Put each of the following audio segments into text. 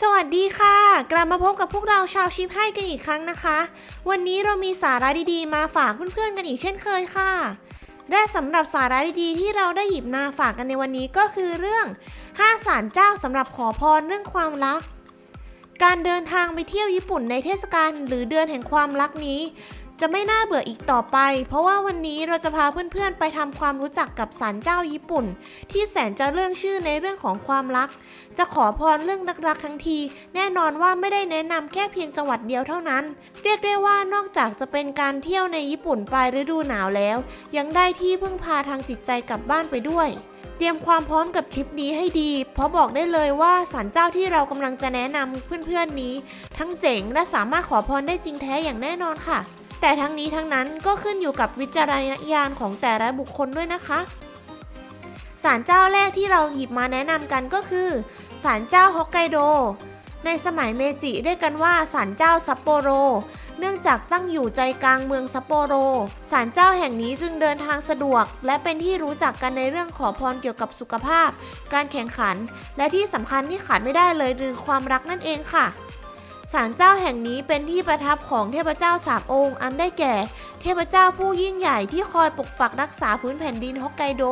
สวัสดีค่ะ กลับมาพบกับพวกเราชาวชิปให้กันอีกครั้งนะคะ วันนี้เรามีสาระดีๆ มาฝากเพื่อนๆกันอีกเช่นเคยค่ะ และสำหรับสาระดีๆ ที่เราได้หยิบมาฝากกันในวันนี้ก็คือเรื่อง5ศาลเจ้าสำหรับขอพรเรื่องความรัก การเดินทางไปเที่ยวญี่ปุ่นในเทศกาลหรือเดือนแห่งความรักนี้ จะไม่น่าเบื่ออีกต่อไป เพราะว่าวันนี้เราจะพาเพื่อนๆ ไปทำความรู้จักกับศาลเจ้าญี่ปุ่น ที่แสนจะเรื่องชื่อในเรื่องของความรัก จะขอพรเรื่องรักๆทั้งที แน่นอนว่าไม่ได้แนะนำแค่เพียงจังหวัดเดียวเท่านั้น เรียกได้ว่านอกจากจะเป็นการเที่ยวในญี่ปุ่นปลายฤดูหนาวแล้ว ยังได้ที่พึ่งพาทางจิตใจกลับบ้านไปด้วยเตรียมความพร้อมกับคลิปนี้ให้ดี เพราะบอกได้เลยว่าศาลเจ้าที่เรากำลังจะแนะนำเพื่อนๆนี้ ทั้งเจ๋งและสามารถขอพรได้จริงแท้อย่างแน่นอนค่ะ แต่ทั้งนี้ทั้งนั้นก็ขึ้นอยู่กับวิจารณญาณของแต่ละบุคคลด้วยนะคะศาลเจ้าแรกที่เราหยิบมาแนะนำกันก็คือศาลเจ้าฮอกไกโด ในสมัยเมจิเรียกกันว่าศาลเจ้าซัปโปโร เนื่องจากตั้งอยู่ใจกลางเมืองซัปโปโรศาลเจ้าแห่งนี้จึงเดินทางสะดวก และเป็นที่รู้จักกันในเรื่องขอพรเกี่ยวกับสุขภาพ การแข่งขัน และที่สำคัญที่ขาดไม่ได้เลยคือความรักนั่นเองค่ะ ศาลเจ้าแห่งนี้เป็นที่ประทับของเทพเจ้าสามองค์ อันได้แก่ เทพเจ้าผู้ยิ่งใหญ่ที่คอยปกปักรักษาพื้นแผ่นดินฮอกไกโด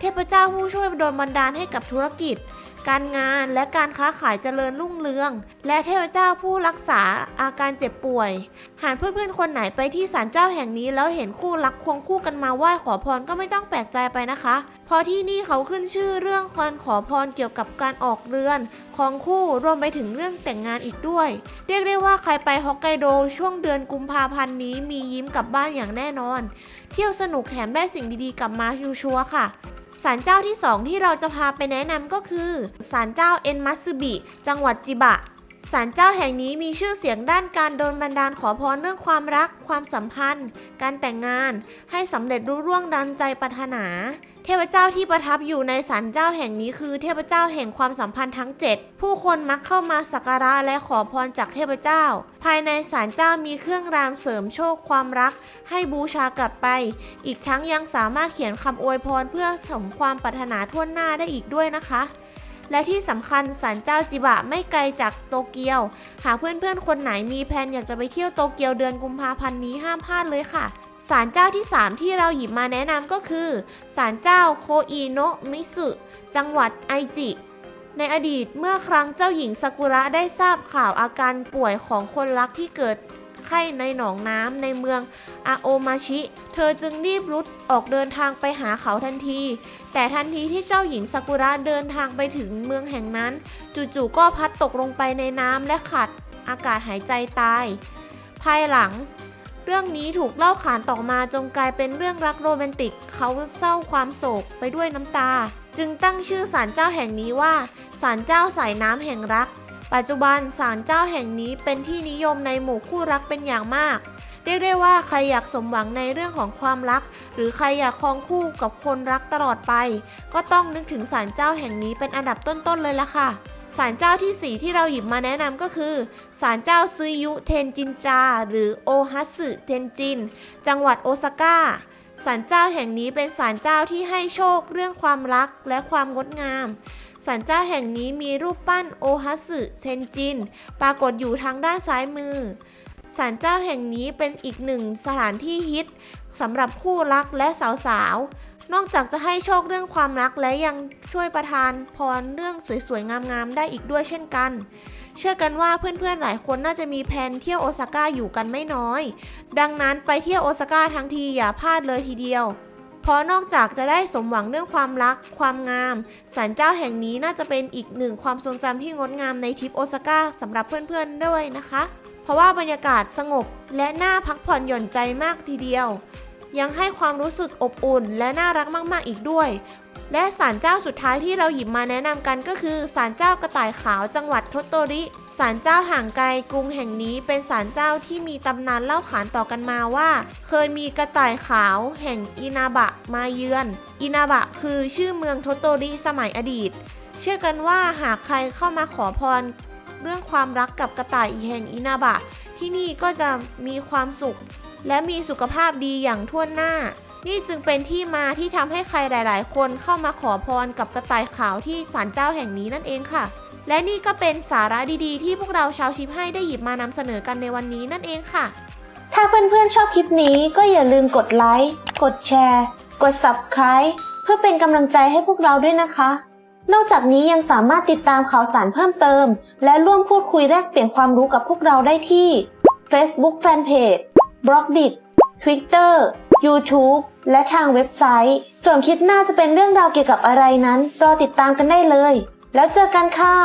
เทพเจ้าผู้ช่วยโดนบันดาลให้กับธุรกิจ การงานและการค้าขายเจริญรุ่งเรือง และเทพเจ้าผู้รักษาอาการเจ็บป่วย หากเพื่อนๆคนไหนไปที่ศาลเจ้าแห่งนี้ แล้วเห็นคู่รักควงคู่กันมาไหว้ขอพรก็ไม่ต้องแปลกใจไปนะคะ เพราะที่นี่เขาขึ้นชื่อเรื่องการขอพรเกี่ยวกับการออกเรือนของคู่รวมไปถึงเรื่องแต่งงานอีกด้วย เรียกได้ว่าใครไปฮอกไกโดช่วงเดือนกุมภาพันธ์นี้มียิ้มกลับบ้านอย่างแน่นอน เที่ยวสนุกแถมได้สิ่งดีๆกลับมาชัวร์ๆค่ะ ศาลเจ้าที่ 2 ที่เราจะพาไปแนะนำก็คือศาลเจ้าเอ็นมัตสึบิ จังหวัดจิบะ ศาลเจ้าแห่งนี้มีชื่อเสียงด้านการโดนบันดาลขอพรเรื่องความรัก ความสัมพันธ์ การแต่งงาน ให้สำเร็จรุ่ร่วงดังใจปรารถนา เทพเจ้าที่ประทับอยู่ในศาลเจ้าแห่งนี้คือเทพเจ้าแห่งความสัมพันธ์ทั้ง 7 ผู้คนมักเข้ามาสักการะและขอพรจากเทพเจ้า ภายในศาลเจ้ามีเครื่องรางเสริมโชคความรัก ให้บูชากลับไป อีกทั้งยังสามารถเขียนคำอวยพรเพื่อสมความปรารถนาทั่วหน้าได้อีกด้วยนะคะ และที่สำคัญศาลเจ้าจิบะไม่ไกลจากโตเกียว หากเพื่อนๆ คนไหนมีแผนอยากจะไปเที่ยวโตเกียวเดือนกุมภาพันธ์นี้ห้ามพลาดเลยค่ะศาลเจ้าที่ 3 ที่เราหยิบมาแนะนำก็คือศาลเจ้าโคอิโนะมิสึจังหวัดไอจิ ในอดีตเมื่อครั้งเจ้าหญิงซากุระได้ทราบข่าวอาการป่วยของคนรักที่เกิด ไข้ในหนองน้ำในเมืองอาโอมาชิ เธอจึงรีบรุดออกเดินทางไปหาเขาทันที แต่ทันทีที่เจ้าหญิงซากุระเดินทางไปถึงเมืองแห่งนั้น จู่ๆก็พัดตกลงไปในน้ำและขาดอากาศหายใจตาย ภายหลัง เรื่องนี้ถูกเล่าขานต่อมาจงกลายเป็นเรื่องรักโรแมนติก เขาเศร้าความโศกไปด้วยน้ำตา จึงตั้งชื่อศาลเจ้าแห่งนี้ว่าศาลเจ้าสายน้ำแห่งรัก ปัจจุบันศาลเจ้าแห่งนี้เป็นที่นิยมในหมู่คู่รักเป็นอย่างมาก เรียกได้ว่าใครอยากสมหวังในเรื่องของความรัก หรือใครอยากครองคู่กับคนรักตลอดไป ก็ต้องนึกถึงศาลเจ้าแห่งนี้เป็นอันดับต้นๆเลยละค่ะศาลเจ้าที่ 4 ที่เราหยิบมาแนะนำก็คือศาลเจ้าซึยุเทนจินจา หรือโอฮัสึเทนจิน จังหวัดโอซาก้าศาลเจ้าแห่งนี้เป็นศาลเจ้าที่ให้โชคเรื่องความรักและความงดงาม ศาลเจ้าแห่งนี้มีรูปปั้นโอฮัสึเทนจิน ปรากฏอยู่ทางด้านซ้ายมือศาลเจ้าแห่งนี้เป็นอีกหนึ่งสถานที่ฮิตสำหรับคู่รักและสาวๆ นอกจากจะให้โชคเรื่องความรักและยังช่วยประทานพรเรื่องสวยๆ งามๆ ได้อีกด้วยเช่นกัน เชื่อกันว่าเพื่อนๆ หลายคนน่าจะมีแผนเที่ยวโอซาก้าอยู่กันไม่น้อย ดังนั้นไปเที่ยวโอซาก้าทั้งทีอย่าพลาดเลยทีเดียว เพราะนอกจากจะได้สมหวังเรื่องความรัก ความงามศาลเจ้าแห่งนี้น่าจะเป็นอีกหนึ่งความทรงจำที่งดงามในทริปโอซาก้าสำหรับเพื่อนๆด้วยนะคะ เพราะว่าบรรยากาศสงบและน่าพักผ่อนหย่อนใจมากทีเดียว ยังให้ความรู้สึกอบอุ่นและน่ารักมากๆอีกด้วย และศาลเจ้าสุดท้ายที่เราหยิบมาแนะนำกันก็คือศาลเจ้ากระต่ายขาวจังหวัดโทโตริศาลเจ้าห่างไกลกรุงแห่งนี้เป็นศาลเจ้าที่มีตำนานเล่าขานต่อกันมาว่า เคยมีกระต่ายขาว แห่งอินาบะมาเยือน อินาบะคือชื่อเมืองโทโตริสมัยอดีต เชื่อกันว่าหากใครเข้ามาขอพร เรื่องความรักกับกระต่ายอีแห่งอินาบะ ที่นี่ก็จะมีความสุข และมีสุขภาพดีอย่างทั่วหน้า นี่จึงเป็นที่มาที่ทำให้ใครหลาย ๆ คนเข้ามาขอพรกับกระต่ายขาวที่ศาลเจ้าแห่งนี้นั่นเองค่ะ และนี่ก็เป็นสาระดีๆ ที่พวกเราชาวชิปให้ได้หยิบมานำเสนอกันในวันนี้นั่นเองค่ะ ถ้าเพื่อนๆชอบคลิปนี้ก็อย่าลืมกดไลค์กดแชร์ กด Subscribe เพื่อเป็นกำลังใจให้พวกเราด้วยนะคะ นอกจากนี้ยังสามารถติดตามข่าวสารเพิ่มเติม และร่วมพูดคุยแลกเปลี่ยนความรู้กับพวกเราได้ที่ Facebook Fanpage b l o g d i t Twitter YouTube และทางเว็บไซต์ ส่วนคลิปหน้าจะเป็นเรื่องราวเกี่ยวกับอะไรนั้น รอติดตามกันได้เลย แล้วเจอกันค่ะ